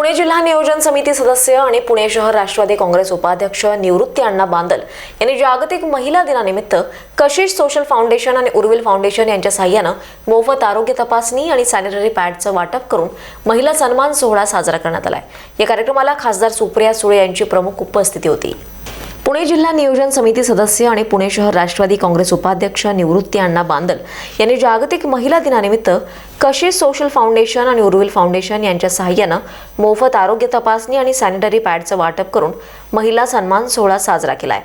पुणे जिल्हा नियोजन समिती सदस्य आणि पुणे शहर राष्ट्रवादी काँग्रेस उपाध्यक्ष निवृत्ती अण्णा बांदल यांनी जागतिक महिला दिनानिमित्त कशिश सोशल फाउंडेशन आणि उर्विल फाउंडेशन यांच्या सहाय्यानं मोफत आरोग्य तपासणी आणि सॅनिटरी पॅडचं वाटप करून महिला सन्मान सोहळा साजरा करण्यात आलाय. या कार्यक्रमाला खासदार सुप्रिया सुळे यांची प्रमुख उपस्थिती होती. पुणे जिल्हा नियोजन समिती सदस्य आणि पुणे शहर राष्ट्रवादी काँग्रेस उपाध्यक्ष निवृत्ती अण्णा बांदल यांनी जागतिक महिला दिनानिमित्त कशी सोशल फाउंडेशन आणि उर्विल फाउंडेशन यांच्या सहाय्यानं मोफत आरोग्य तपासणी आणि सॅनिटरी पॅडचं वाटप करून महिला सन्मान सोहळा साजरा केलाय.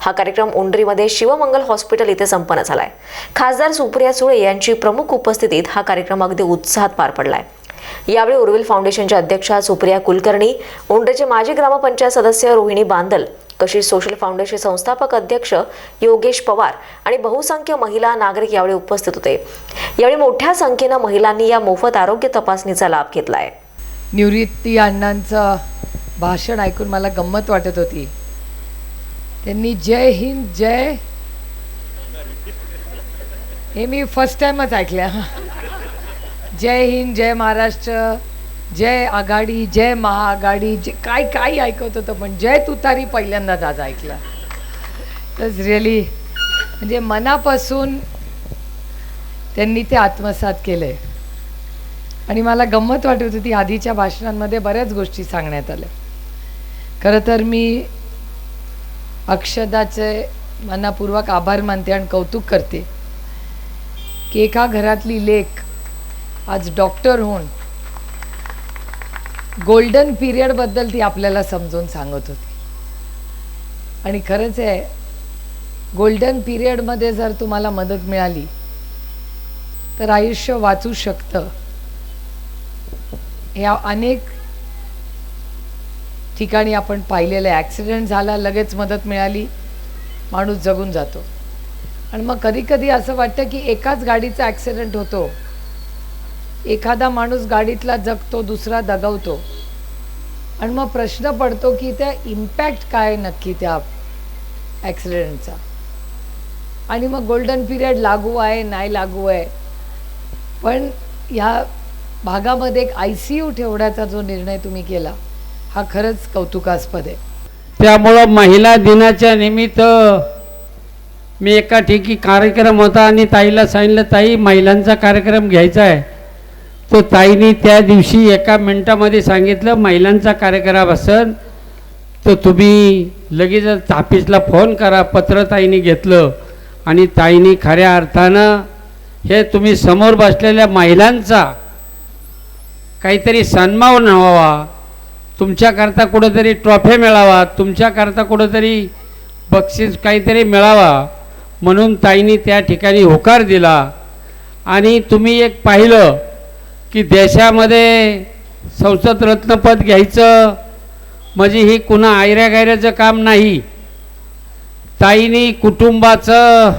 हा कार्यक्रम उंडरीमध्ये शिवमंगल हॉस्पिटल इथे संपन्न झालाय. खासदार सुप्रिया सुळे यांची प्रमुख उपस्थितीत हा कार्यक्रम अगदी उत्साहात पार पडलाय. यावेळी उर्विल फाउंडेशनच्या अध्यक्षा सुप्रिया कुलकर्णी उंडचे माजी ग्रामपंचायत सदस्य रोहिणी बांदल कशी सोशल फाउंडेशन संस्थापक अध्यक्ष योगेश पवार आणि बहुसंख्य महिला नागरिक यावेळी उपस्थित होते. यावेळी मोठ्या संख्येनं महिलांनी या मोफत आरोग्य तपासणीचा लाभ घेतलाय. निवृत्ती अण्णांचं भाषण ऐकून मला गंमत वाटत होती. त्यांनी जय हिंद जय हे मी फर्स्ट टाइमच ऐकलं जय हिंद जय महाराष्ट्र जय आघाडी जय महाआघाडी जे काय काय ऐकत होतं पण जय तुतारी पहिल्यांदाच आज ऐकलं. तर रिअली म्हणजे मनापासून त्यांनी ते आत्मसात केलं आहे आणि मला गंमत वाटत होती आधीच्या भाषणांमध्ये बऱ्याच गोष्टी सांगण्यात आल्या. खरं तर मी अक्षदाचे मनापूर्वक आभार मानते आणि कौतुक करते की एका घरातली लेख आज डॉक्टर होऊन गोल्डन पिरियडबद्दल ती आपल्याला समजून सांगत होती. आणि खरंच आहे गोल्डन पिरियडमध्ये जर तुम्हाला मदत मिळाली तर आयुष्य वाचू शकतं. या अनेक ठिकाणी आपण पाहिलेलं आहे ॲक्सिडेंट झाला लगेच मदत मिळाली माणूस जगून जातो. आणि मग कधी कधी असं वाटतं की एकाच गाडीचा ॲक्सिडेंट होतो. एखादा माणूस गाडीतला जगतो दुसरा दगावतो. आणि मग प्रश्न पडतो की त्या इम्पॅक्ट काय नक्की त्या ॲक्सिडेंटचा आणि मग गोल्डन पिरियड लागू आहे नाही लागू आहे. पण ह्या भागामध्ये एक आय सी यू ठेवण्याचा जो निर्णय तुम्ही केला हा खरंच कौतुकास्पद आहे. त्यामुळं महिला दिनाच्या निमित्त मी एका ठिकी कार्यक्रम होता आणि ताईला सांगितलं ताई महिलांचा कार्यक्रम घ्यायचा आहे. तो ताईने त्या दिवशी एका मिनटामध्ये सांगितलं महिलांचा कार्यक्रम असेल तर तुम्ही लगेच ऑफिसला फोन करा पत्र ताईने घेतलं आणि ताईने खऱ्या अर्थानं हे तुम्ही समोर बसलेल्या महिलांचा काहीतरी सन्मान व्हावा तुमच्याकरता कुठंतरी ट्रॉफी मिळावा तुमच्याकरता कुठंतरी बक्षीस काहीतरी मिळावा म्हणून ताईने त्या ठिकाणी होकार दिला. आणि तुम्ही एक पाहिलं की देशामध्ये संसद रत्नपद घ्यायचं म्हणजे ही कुणा आयऱ्या गायऱ्याचं काम नाही. ताईनी कुटुंबाचं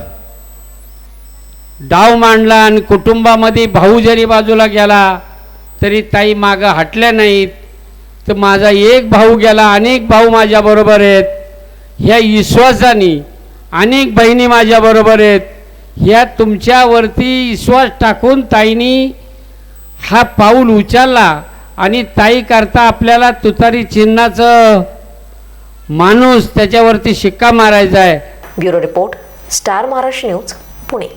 डाव मांडला आणि कुटुंबामध्ये भाऊ जरी बाजूला गेला तरी ताई मागं हटल्या नाहीत. तर माझा एक भाऊ गेला अनेक भाऊ माझ्याबरोबर आहेत. ह्या विश्वासाने अनेक बहिणी माझ्याबरोबर आहेत. ह्या तुमच्यावरती विश्वास टाकून ताईनी हा पाऊल उचलला आणि ताई करता आपल्याला तुतारी चिन्हाचं माणूस त्याच्यावरती शिक्का मारायचा आहे. Bureau report Star Maharashtra News Pune.